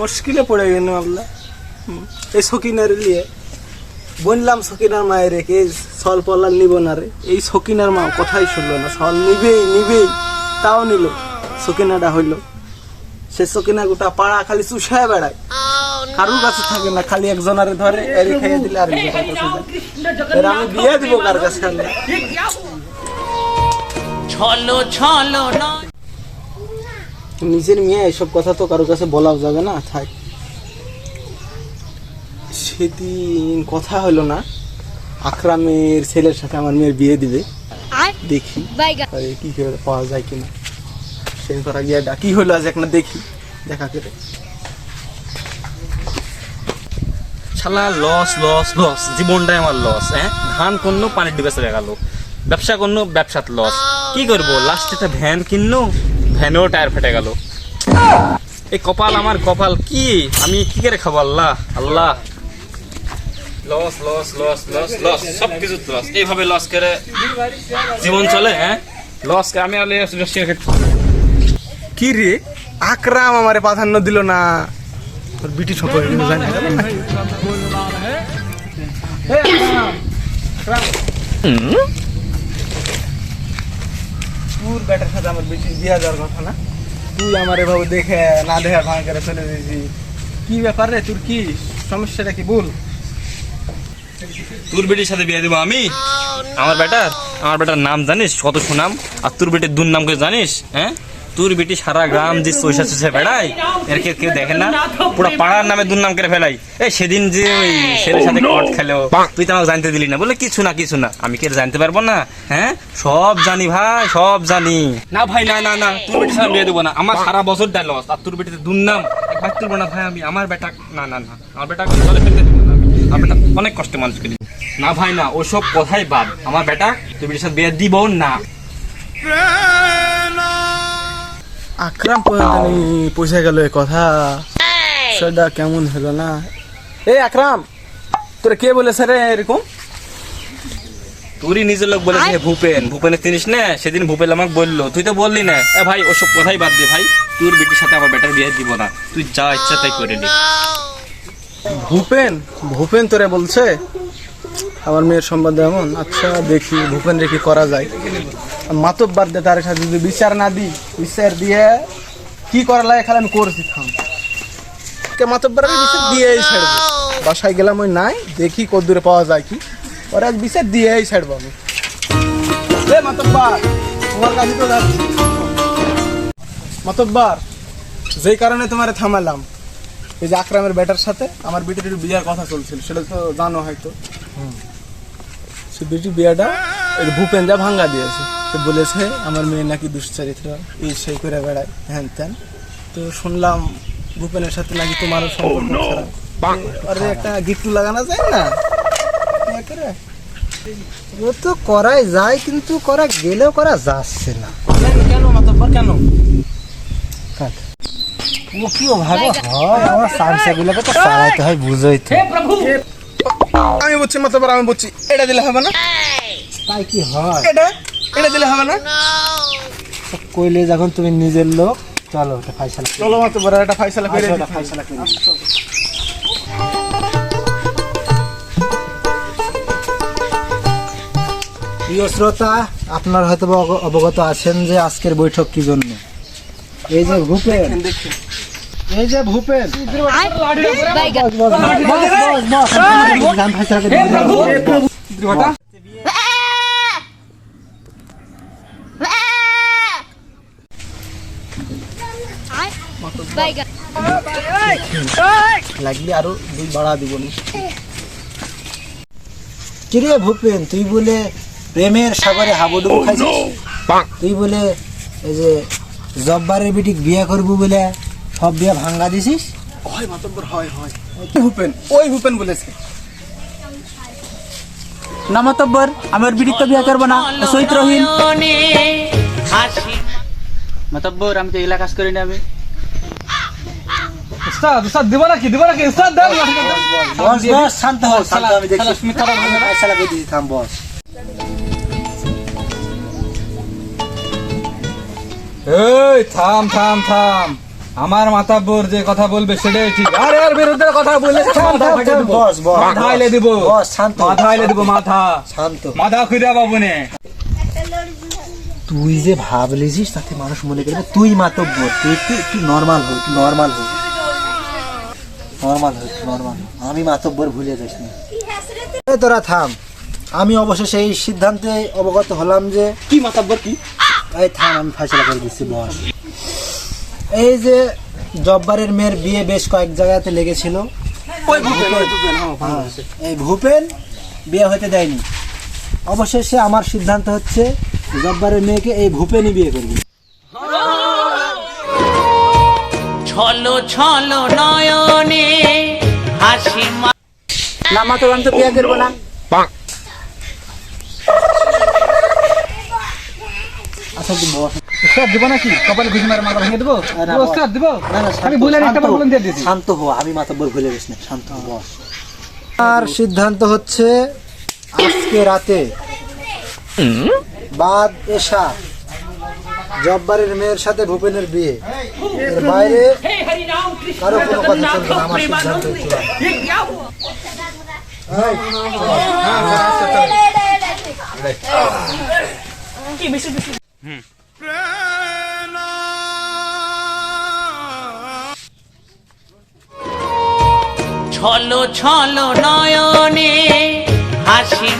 মুশকিলে পড়ে গেল আল্লাহ। এই সকিনার লিয়ে। বললাম, সকিনার মায়ের রেখে সল পল্লার নিব না রে? এই সকিনার মা কথাই শুনলো না। সল নিবেই নিবেই, তাও নিল। সকিনাটা হইল। সে সকিনা গোটা পাড়া খালি চুষায় বেড়ায়। কারুর কাছে থাকে না, খালি একজনারে ধরে, এরি খাইয়ে দিলে আর। এর আমি বিয়ে দিব কার কাছে ছলো ছলো নয়। নিজের মেয়ে এসব কথা তো কারোর কাছে বলাও যাবে না থাক। সেদিন কথা হলো না আকরামের ছেলের সাথে আমার মেয়ের বিয়ে দিবে। দেখি। আরে কি করে পাওয়া যায় কিনা। সেদিন করা গিয়ে ডাকি হলো আজ একটা দেখি দেখা করে। শালা লস লস লস জীবনটাই আমার লস হ্যাঁ? ধান করল পানির ডুবে চলে গেল ব্যবসা করল ব্যবসাত লস কি করব? লাস্টে একটা ভ্যান কিনলো। ভ্যানেও টায়ার ফেটে গেল। এই কপাল আমার কপাল কি? আমি কি করে খাব Allah? Allah. Loss loss loss loss loss সব কিছু লস এইভাবে লস করে জীবন চলে হ্যাঁ? লস আমি কি রে? আকরাম আমারে প্রাধান্য দিল না। ছোট হয়ে জানি না। এই আকরাম, আকরাম। তোর বেটার সাথে আমার বেশি বিয়া দেওয়ার কথা না। তুই আমার এভাবে দেখে না দেখে ভাঙ করে চলে দিয়েছি। কি ব্যাপার রে তোর কি সমস্যাটা কি? বল। তোর বেটির সাথে বিয়ে দেবো আমি? আমার বেটার আমার বেটার নাম জানিস? কত সুনাম? আর তোর বেটির দুর নাম করে জানিস? হ্যাঁ? তোর বেটি সারা গ্রাম যে পয়সা চুষে বেড়ায়? এর কেউ কেউ দেখে না? পুরো পাড়ার নামে দুর্নাম করে ফেলাই। এই সেদিন যে ওই ছেলের সাথে কট খেলো তুই তো আমাকে জানতে দিলি না। বলে কিছু না কিছু না। আমি কি জানতে পারব না? হ্যাঁ? সব জানি ভাই সব জানি। না ভাই না না না তোর বেটির সাথে বিয়ে দেবো না। আমার সারা বছর দেয় লস আর তোর বেটিতে দুর্নাম একবার তুলবো না ভাই আমি আমার বেটা না না না আমার বেটা চলে ফেলতে দেবো না আমি। আমার বেটা অনেক কষ্টে মানুষ করি। না ভাই না ওসব কথাই বাদ। আমার বেটা তুই বেটির সাথে বিয়ে দিব না। আকরাম পর্যন্ত পয়সা গেল এ কথা। সেটা কেমন হলো না? এই আকরাম তোরা কে বলেছে রে এরকম? তুই নিজের লোক বলেছে ভূপেন। ভূপেনের চিনিস না? সেদিন ভূপেন আমাকে বলল তুই তো বললি না? এ ভাই ওসব কথাই বাদ দে ভাই। তোর বেটির সাথে আমার বেটার বিয়ে দিব না। তুই যা ইচ্ছা তাই করে নি। ভূপেন ভূপেন তোরে বলছে আমার মেয়ের সম্বন্ধে এমন আচ্ছা দেখি, ভূপেন রে কি করা যায়। মাতব্বার দে তার সাথে যদি বিচার না দিই, বিচার দিয়ে কি করা লাগে খালি আমি করছি কে মাতব্বার বিচার দিয়েই ছাড়বো। বাসায় গেলাম ওই নাই, দেখি কত দূরে পাওয়া যায় কি। ওরা আজ বিচার দিয়েই ছাড়বো আমি। মাতব্বার, তোমার কাছে তো মাতব্বার, যেই কারণে তোমার থামালাম, এই যে আকরামের বেটার সাথে, আমার বিটির বিয়ার কথা চলছিল, সেটা তো জানো হয়তো। সে বিটির বিয়াটা এই ভূপেন ভাঙ্গা দিয়েছে। তো বলেছে আমার মেয়ে নাকি দুশ্চরিত্র এই সেই করে বেড়ায় হ্যান ত্যান। তো শুনলাম ভূপেনের সাথে নাকি তোমারও সম্পর্ক খারাপ। আরে একটা গিফট লাগানো যায় না? করে। ও তো করাই যায় কিন্তু করা গেলেও করা যাচ্ছে না। কেন কেন মাতব্বর কেন? ও কি ভাবে হয় আমার সামসাগুলোকে তো চালাইতে হয় বুঝোই তো। আমি বুঝছি মাতব্বর আমি বুঝছি। এটা দিলে হবে না? তাই কি হয়? এটা? এটা দিলে হবে না? কইলে যখন তুমি নিজের লোক চলো ওটা ফাইসালা। চলো মাতব্বর একটা ফাইসালা করে দিই। ফাইসালা করি প্রিয় শ্রোতা আপনার হয়তো অবগত আছেন যে আজকের বৈঠক কি জন্য? এই যে দেখি এই যে ভূপেন। লাগলে আরও দুই বাড়া দিব কিরে ভূপেন তুই বলে প্রেমের সাগরে হাবুডুবু খাইছিস? তুই বলে এই যে জব্বারের বিটিক বিয়ে করব বলে সব বিয়ে ভাঙ্গা দিছিস? হয় মাতব্বর হয় হয়। ওই ভূপেন ওই ভূপেন বলেছে। না মাতব্বর আমার বিড়ি তো বিয়ে করব না মনে হাসি মাতব্বর আমি তো এগুলা কাজ করি না আমি। উস্তাদ উস্তাদ দিব নাকি দিব নাকি? উস্তাদ দেন। বস বস শান্ত হও শান্ত আমি দেখছি ফাইসালা করে দিছি থাম বস। এই থাম থাম থাম। আমার মাতাব্বর যে কথা বলবে সেটাই ঠিক। আরে এর বিরুদ্ধে কথা বললে মাথা দেবো। মাথা দিব। মাথা দিব মাথা। শান্ত। মাথা খুঁজে পাবো নে। তুই যে ভাবলিছিস তাতে মানুষ মনে করবে তুই মাতব্বর তুই তুই তুই নর্মাল হো তুই নর্মাল হো নর্মাল হো নর্মাল আমি মাতব্বর ভুলে যাস না। তোরা থাম। আমি অবশেষে এই সিদ্ধান্তে অবগত হলাম যে কি মাতাব্বর কি? এই থাম আমি ফয়সলা করে দিচ্ছি বস। এই যে জব্বারের মেয়ের বিয়ে বেশ কয়েক জায়গাতে লেগেছিল। ওই ভূপেন ওই ভূপেন হ্যাঁ, হ্যাঁ। এই ভূপেন বিয়ে হতে দেয়নি। অবশেষে আমার সিদ্ধান্ত হচ্ছে জব্বারের মেয়েকে এই ভূপেনই বিয়ে করবে। ছলো ছলো নয়নে হাসি মা- না আমি তো বিয়ে করব না। আচ্ছা বস। উস্তাদ দিব নাকি কপালে ঘুষি মারে মাথা ভেঙে দেবো না, দিব উস্তাদ দিব না, না, আমি শান্ত, বলে একটা বলুন দিয়ে দিয়েছি শান্ত হো আমি মাতব্বর ভুলে গেছি না শান্ত হো বস আর সিদ্ধান্ত হচ্ছে আজকে রাতে বাদ এসা জব্বারের মেয়ের সাথে ভূপেনের বিয়ে এর বাইরে কারও কোনো কথা চলবে না আমার সিদ্ধান্ত চূড়ান্ত। ছলো ছলো নয়নে হাসি